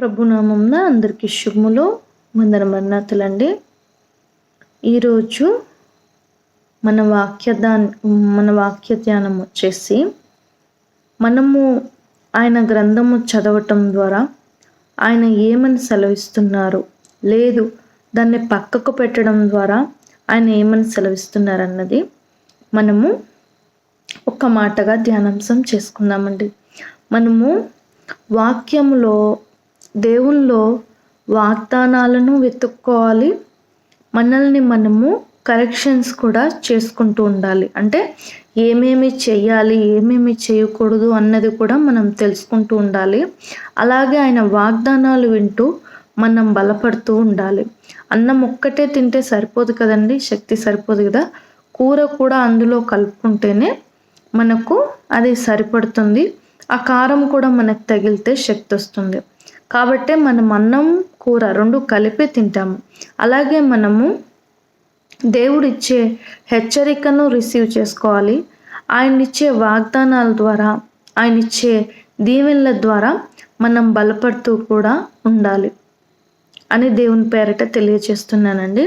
ప్రభునామంన అందరికీ శుభములు వందన మరణాతులండి ఈరోజు మన వాక్యదా మన వాక్య ధ్యానం వచ్చేసి మనము ఆయన గ్రంథము చదవటం ద్వారా ఆయన ఏమని సెలవిస్తున్నారు లేదు దాన్ని పక్కకు పెట్టడం ద్వారా ఆయన ఏమని సెలవిస్తున్నారన్నది మనము ఒక మాటగా ధ్యానాంశం చేసుకుందామండి. మనము వాక్యములో దేవుల్లో వాగ్దానాలను వెతుక్కోవాలి. మనల్ని మనము కరెక్షన్స్ కూడా చేసుకుంటూ ఉండాలి. అంటే ఏమేమి చేయాలి ఏమేమి చేయకూడదు అన్నది కూడా మనం తెలుసుకుంటూ ఉండాలి. అలాగే ఆయన వాగ్దానాలు వింటూ మనం బలపడుతూ ఉండాలి. అన్నం ఒక్కటే తింటే సరిపోదు కదండి శక్తి సరిపోదు కదా. కూర కూడా అందులో కలుపుకుంటేనే మనకు అది సరిపడుతుంది. ఆ కారం కూడా మనకు తగిలితే శక్తి వస్తుంది. కాబట్టే మనం అన్నం కూర రెండు కలిపి తింటాము. అలాగే మనము దేవుడిచ్చే హెచ్చరికను రిసీవ్ చేసుకోవాలి. ఆయన ఇచ్చే వాగ్దానాల ద్వారా ఆయన ఇచ్చే దీవెనల ద్వారా మనం బలపడుతూ కూడా ఉండాలి అని దేవుని పేరట తెలియచేస్తున్నానండి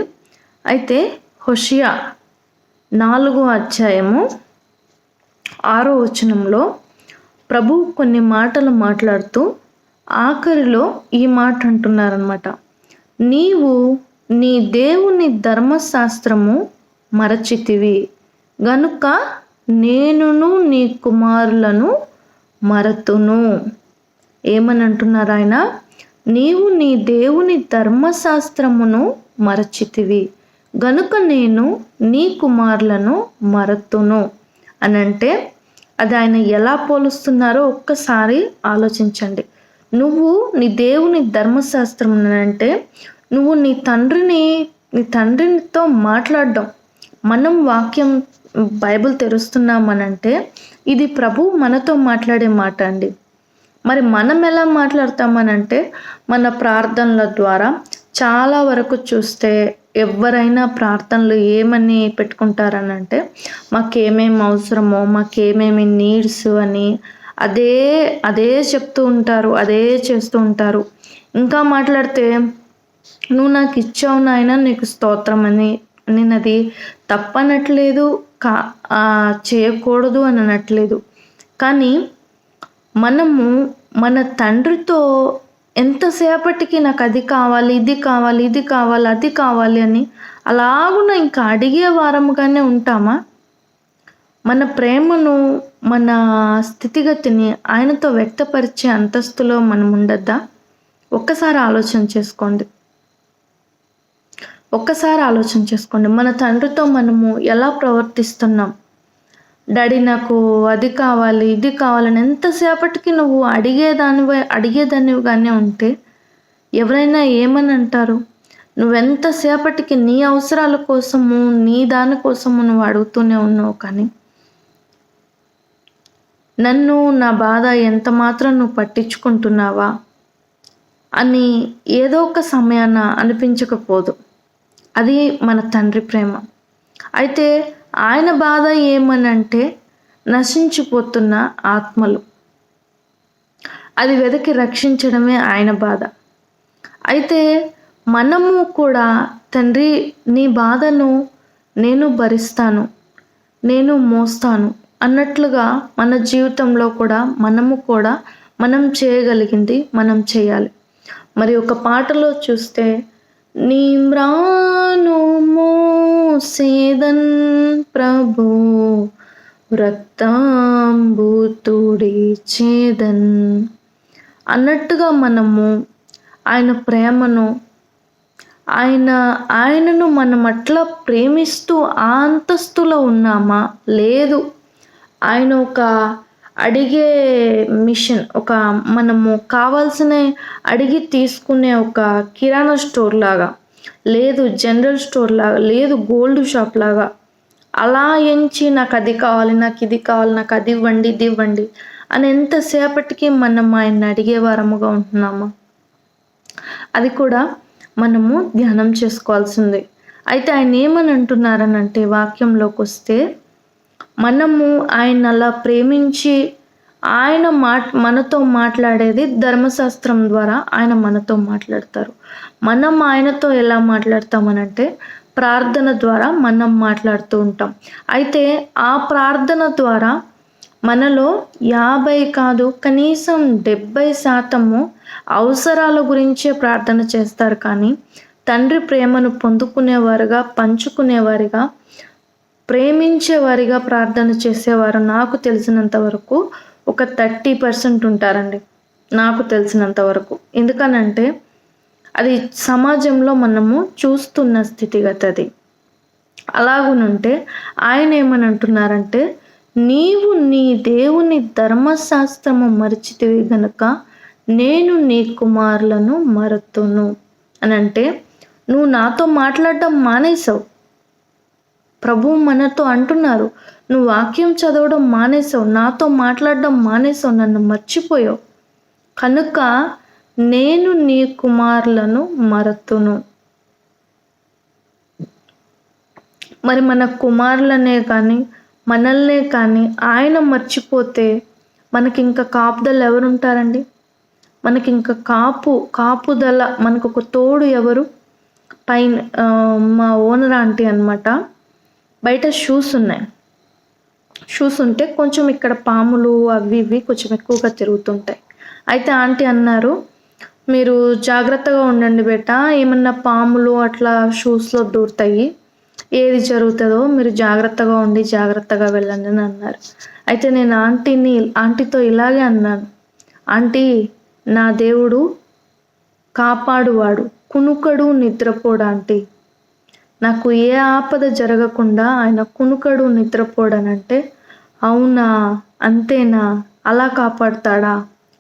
అయితే హుషియా నాలుగో అధ్యాయము ఆరో వచనంలో ప్రభు కొన్ని మాటలు మాట్లాడుతూ ఆఖరిలో ఈ మాట అంటున్నారనమాట నీవు నీ దేవుని ధర్మశాస్త్రము మరచితివి. గనుక నేనును నీ కుమారులను మరతును. ఏమని అంటున్నారు ఆయన నీవు నీ దేవుని ధర్మశాస్త్రమును మరచితివి. గనుక నేను నీ కుమారులను మరతును. అని అంటే అది ఆయన ఎలా పోలుస్తున్నారో ఒక్కసారి ఆలోచించండి. నువ్వు నీ దేవుని ధర్మశాస్త్రం అంటే నువ్వు నీ తండ్రిని నీ తండ్రితో మాట్లాడడం. మనం వాక్యం బైబిల్ తెరుస్తున్నామనంటే ఇది ప్రభు మనతో మాట్లాడే మాట అండి. మరి మనం ఎలా మాట్లాడతామనంటే మన ప్రార్థనల ద్వారా చాలా వరకు చూస్తే ఎవరైనా ప్రార్థనలు ఏమని పెట్టుకుంటారనంటే మాకేమేమి అవసరమో మాకేమేమి నీడ్స్ అని అదే అదే చెప్తూ ఉంటారు అదే చేస్తూ ఉంటారు. ఇంకా మాట్లాడితే నువ్వు నాకు ఇచ్చావు నాయన నీకు స్తోత్రం అని నేను అది తప్పనట్లేదు కా చేయకూడదు అని అనట్లేదు కానీ మనము మన తండ్రితో ఎంతసేపటికి నాకు అది కావాలి ఇది కావాలి ఇది కావాలి అది కావాలి అని అలాగున ఇంకా అడిగే వారముగానే ఉంటామా? మన ప్రేమను మన స్థితిగతిని ఆయనతో వ్యక్తపరిచే అంతస్తులో మనం ఉండద్దా? ఒక్కసారి ఆలోచన చేసుకోండి. ఒక్కసారి ఆలోచన చేసుకోండి. మన తండ్రితో మనము ఎలా ప్రవర్తిస్తున్నాం? డాడీ నాకు అది కావాలి ఇది కావాలని ఎంతసేపటికి నువ్వు అడిగేదానివి అడిగేదానివిగానే ఉంటే ఎవరైనా ఏమని అంటారు? నువ్వెంతసేపటికి నీ అవసరాల కోసము నీ దాని కోసము నువ్వు అడుగుతూనే ఉన్నావు కానీ నన్ను నా బాధ ఎంత మాత్రం నువ్వు పట్టించుకుంటున్నావా? అని ఏదో ఒక సమయాన అనిపించకపోదు. అది మన తండ్రి ప్రేమ. అయితే ఆయన బాధ ఏమనంటే నశించిపోతున్న ఆత్మలు. అది వెదకి రక్షించడమే ఆయన బాధ. అయితే మనము కూడా తండ్రి నీ బాధను నేను భరిస్తాను నేను మోస్తాను అన్నట్లుగా మన జీవితంలో కూడా మనము కూడా మనం చేయగలిగింది మనం చేయాలి. మరి ఒక పాటలో చూస్తే నిమ్రాను మోసేదన్ ప్రభు రక్తాంబుతుడి చేదన్ అన్నట్టుగా మనము ఆయన ప్రేమను ఆయన ఆయనను మనం అట్లా ప్రేమిస్తూ ఆ అంతస్తులో ఉన్నామా? లేదు. ఆయన ఒక అడిగే మిషన్ ఒక మనము కావాల్సిన అడిగి తీసుకునే ఒక కిరాణా స్టోర్ లాగా లేదు జనరల్ స్టోర్ లాగా లేదు గోల్డ్ షాప్ లాగా. అలా ఎంచి నాకు అది కావాలి నాకు ఇది కావాలి నాకు అది ఇవ్వండి ఇది ఇవ్వండి అని ఎంతసేపటికి మనం ఆయన అడిగే వారముగా ఉంటున్నామా? అది కూడా మనము ధ్యానం చేసుకోవాల్సిందే. అయితే ఆయన ఏమని అంటున్నారనంటే వాక్యంలోకి వస్తే మనము ఆయన అలా ప్రేమించి ఆయన మాట్ మనతో మాట్లాడేది ధర్మశాస్త్రం ద్వారా ఆయన మనతో మాట్లాడతారు. మనం ఆయనతో ఎలా మాట్లాడతామనంటే ప్రార్థన ద్వారా మనం మాట్లాడుతూ ఉంటాం. అయితే ఆ ప్రార్థన ద్వారా మనలో యాభై కాదు కనీసం డెబ్బై శాతము అవసరాల గురించే ప్రార్థన చేస్తారు. కానీ తండ్రి ప్రేమను పొందుకునేవారుగా పంచుకునేవారిగా ప్రేమించేవారిగా ప్రార్థన చేసేవారు నాకు తెలిసినంత వరకు ఒక థర్టీ పర్సెంట్ ఉంటారండి నాకు తెలిసినంత వరకు. ఎందుకనంటే అది సమాజంలో మనము చూస్తున్న స్థితిగతి అది అలాగునుంటే ఆయన ఏమని అంటున్నారంటే నీవు నీ దేవుని ధర్మశాస్త్రము మరిచితివి గనుక నేను నీ కుమారులను మరతును. అని అంటే నువ్వు నాతో మాట్లాడడం మానేసావు ప్రభు మనతో అంటున్నారు నువ్వు వాక్యం చదవడం మానేసావు నాతో మాట్లాడడం మానేసావు నన్ను మర్చిపోయావు. కనుక నేను నీ కుమారులను మరతును. మరి మన కుమారులనే కానీ మనల్నే కానీ ఆయన మర్చిపోతే మనకి ఇంకా కాపుదల ఎవరు ఉంటారండి మనకి ఇంకా కాపు కాపుదల మనకు ఒక తోడు ఎవరు? పైన మా ఓనర్ ఆంటీ అనమాట బయట షూస్ ఉన్నాయి. షూస్ ఉంటే కొంచెం ఇక్కడ పాములు అవి ఇవి కొంచెం ఎక్కువగా తిరుగుతుంటాయి. అయితే ఆంటీ అన్నారు మీరు జాగ్రత్తగా ఉండండి బేట ఏమన్నా పాములు అట్లా షూస్లో దూరుతాయి. ఏది జరుగుతుందో మీరు జాగ్రత్తగా ఉండి జాగ్రత్తగా వెళ్ళండి అని అన్నారు. అయితే నేను ఆంటీని ఆంటీతో ఇలాగే అన్నాను. ఆంటీ నా దేవుడు కాపాడువాడు. కునుకడు నిద్రపోడు ఆంటీ. నాకు ఏ ఆపద జరగకుండా ఆయన కునుకడు నిద్రపోడనంటే అవునా అంతేనా అలా కాపాడుతాడా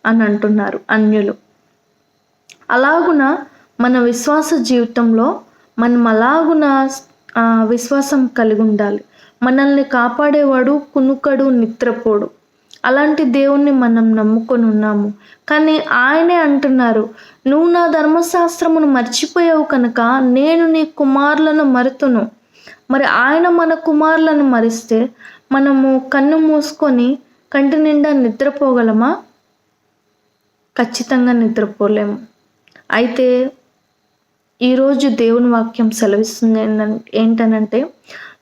అని అంటున్నారు అన్యులు. అలాగున మన విశ్వాస జీవితంలో మనం అలాగున విశ్వాసం కలిగి ఉండాలి మనల్ని కాపాడేవాడు కునుకడు నిద్రపోడు. అలాంటి దేవుణ్ణి మనం నమ్ముకొని ఉన్నాము. కానీ ఆయనే అంటున్నారు నువ్వు నా ధర్మశాస్త్రమును మర్చిపోయావు కనుక నేను నీ కుమారులను మరుతును. మరి ఆయన మన కుమారులను మరిస్తే మనము కన్ను మూసుకొని కంటి నిండా నిద్రపోగలమా? ఖచ్చితంగా నిద్రపోలేము. అయితే ఈరోజు దేవుని వాక్యం సెలవిస్తుంది ఏంటనంటే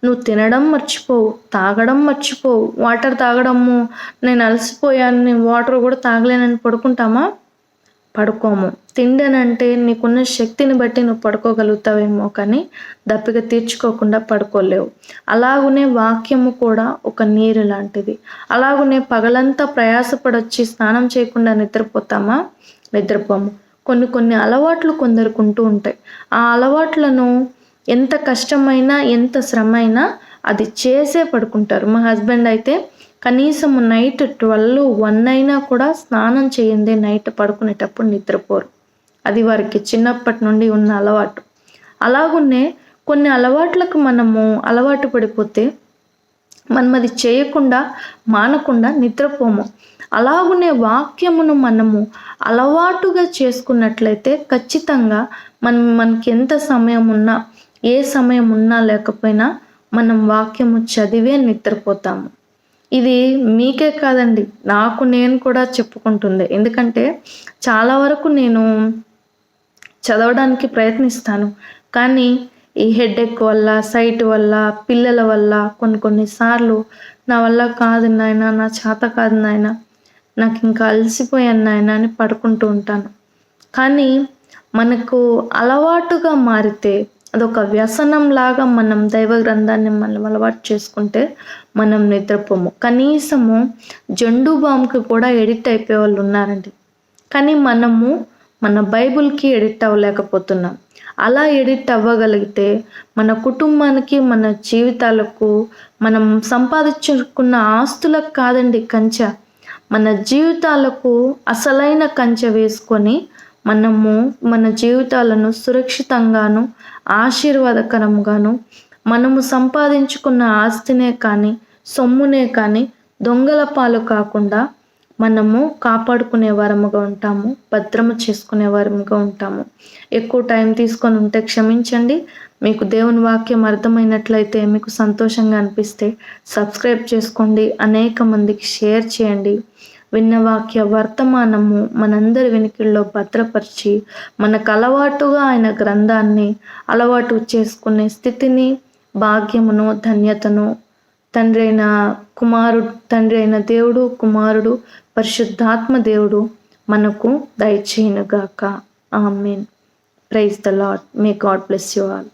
నువ్వు తినడం మర్చిపోవు తాగడం మర్చిపోవు. వాటర్ తాగడము నేను అలసిపోయాను నేను వాటర్ కూడా తాగలేనని పడుకుంటామా? పడుకోము. తిండనంటే నీకున్న శక్తిని బట్టి నువ్వు పడుకోగలుగుతావేమో కానీ దప్పిక తీర్చుకోకుండా పడుకోలేవు. అలాగునే వాక్యము కూడా ఒక నీరు లాంటిది. అలాగునే పగలంతా ప్రయాసపడొచ్చి స్నానం చేయకుండా నిద్రపోతామా? నిద్రపోము. కొన్ని కొన్ని అలవాట్లు కొందరుకుంటూ ఉంటాయి. ఆ అలవాట్లను ఎంత కష్టమైనా ఎంత శ్రమ అయినా అది చేసే పడుకుంటారు. మా హస్బెండ్ అయితే కనీసం నైట్ ట్వెల్వ్ వన్ అయినా కూడా స్నానం చేయందే నైట్ పడుకునేటప్పుడు నిద్రపోరు. అది వారికి చిన్నప్పటి నుండి ఉన్న అలవాటు. అలాగున్నే కొన్ని అలవాట్లకు మనము అలవాటు పడిపోతే మనం అది చేయకుండా మానకుండా నిద్రపోము. అలాగునే వాక్యమును మనము అలవాటుగా చేసుకున్నట్లయితే ఖచ్చితంగా మనం మనకి ఎంత సమయం ఉన్నా ఏ సమయం ఉన్నా లేకపోయినా మనం వాక్యము చదివే నిద్రపోతాము. ఇది మీకే కాదండి. నాకు నేను కూడా చెప్పుకుంటుంది. ఎందుకంటే చాలా వరకు నేను చదవడానికి ప్రయత్నిస్తాను. కానీ ఈ హెడేక్ వల్ల సైట్ వల్ల పిల్లల వల్ల కొన్ని కొన్నిసార్లు నా వల్ల కాదు నాయన నా చేత కాదు నాయన నాకు ఇంకా అలసిపోయాను నాయన అని పడుకుంటూ ఉంటాను. కానీ మనకు అలవాటుగా మారితే అదొక వ్యసనం లాగా మనం దైవ గ్రంథాన్ని మనం అలవాటు చేసుకుంటే మనం నిద్రపోము. కనీసము జండు బాంకి కూడా ఎడిట్ అయిపోయే వాళ్ళు ఉన్నారండి. కానీ మనము మన బైబుల్కి ఎడిట్ అవ్వలేకపోతున్నాం. అలా ఎడిట్ అవ్వగలిగితే మన కుటుంబానికి మన జీవితాలకు మనం సంపాదించుకున్న ఆస్తులకు కాదండి కంచె. మన జీవితాలకు అసలైన కంచె వేసుకొని మనము మన జీవితాలను సురక్షితంగాను ఆశీర్వాదకరంగాను మనము సంపాదించుకున్న ఆస్తినే కానీ సొమ్మునే కానీ దొంగల పాలు కాకుండా మనము కాపాడుకునే వారముగా ఉంటాము భద్రము చేసుకునే వారముగా ఉంటాము. ఎక్కువ టైం తీసుకొని ఉంటే క్షమించండి. మీకు దేవుని వాక్యం అర్థమైనట్లయితే మీకు సంతోషంగా అనిపిస్తే సబ్స్క్రైబ్ చేసుకోండి. అనేక మందికి షేర్ చేయండి. విన్నవాక్య వర్తమానము మనందరి వెనుకల్లో భద్రపరిచి మనకు అలవాటుగా ఆయన గ్రంథాన్ని అలవాటు చేసుకునే స్థితిని భాగ్యమును ధన్యతను తండ్రి అయిన కుమారుడు తండ్రి అయిన దేవుడు కుమారుడు పరిశుద్ధాత్మ దేవుడు మనకు దయచేయనుగాక. Amen. Praise the Lord may God bless you all.